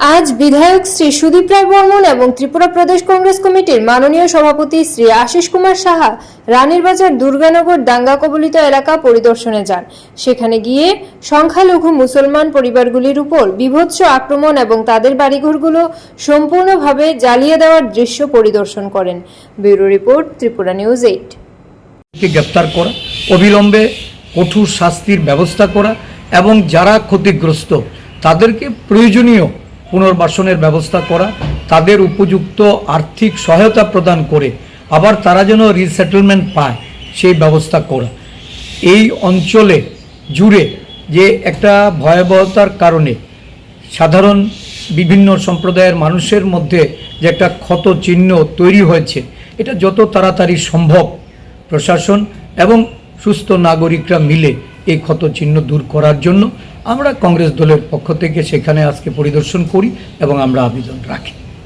আজ বিধায়ক শ্রী সুদীপ রায় বর্মন এবং ত্রিপুরা প্রদেশ কংগ্রেস কমিটির মাননীয় সভাপতি শ্রী আশিস কুমার সাহা রানীরবাজার দুর্গানগর দাঙ্গা কবলিত এলাকা পরিদর্শনে যান। সেখানে গিয়ে সংখ্যালঘু মুসলমান পরিবারগুলির উপর বিভৎস আক্রমণ এবং তাদের বাড়িঘরগুলো সম্পূর্ণভাবে জ্বালিয়ে দেওয়ার দৃশ্য পরিদর্শন করেন। Bureau report, Tripura news eight. গ্রেপ্তার করা, অবিলম্বে কঠোর শাস্তির ব্যবস্থা করা এবং যারা ক্ষতিগ্রস্ত, তাদেরকে প্রয়োজনীয় পুনর্বাসনের ব্যবস্থা করা, তাদের উপযুক্ত আর্থিক সহায়তা প্রদান করে আবার তারা যেন রিসেটেলমেন্ট পায় সেই ব্যবস্থা করা। এই অঞ্চলে জুড়ে যে একটা ভয়াবহতার কারণে সাধারণ বিভিন্ন সম্প্রদায়ের মানুষের মধ্যে যে একটা ক্ষত চিহ্ন তৈরি হয়েছে, এটা যত তাড়াতাড়ি সম্ভব প্রশাসন এবং সুস্থ নাগরিকরা মিলে এই ক্ষত চিহ্ন দূর করার জন্য আমরা কংগ্রেস দলের পক্ষ থেকে সেখানে আজকে পরিদর্শন করি এবং আমরা আবেদন রাখি।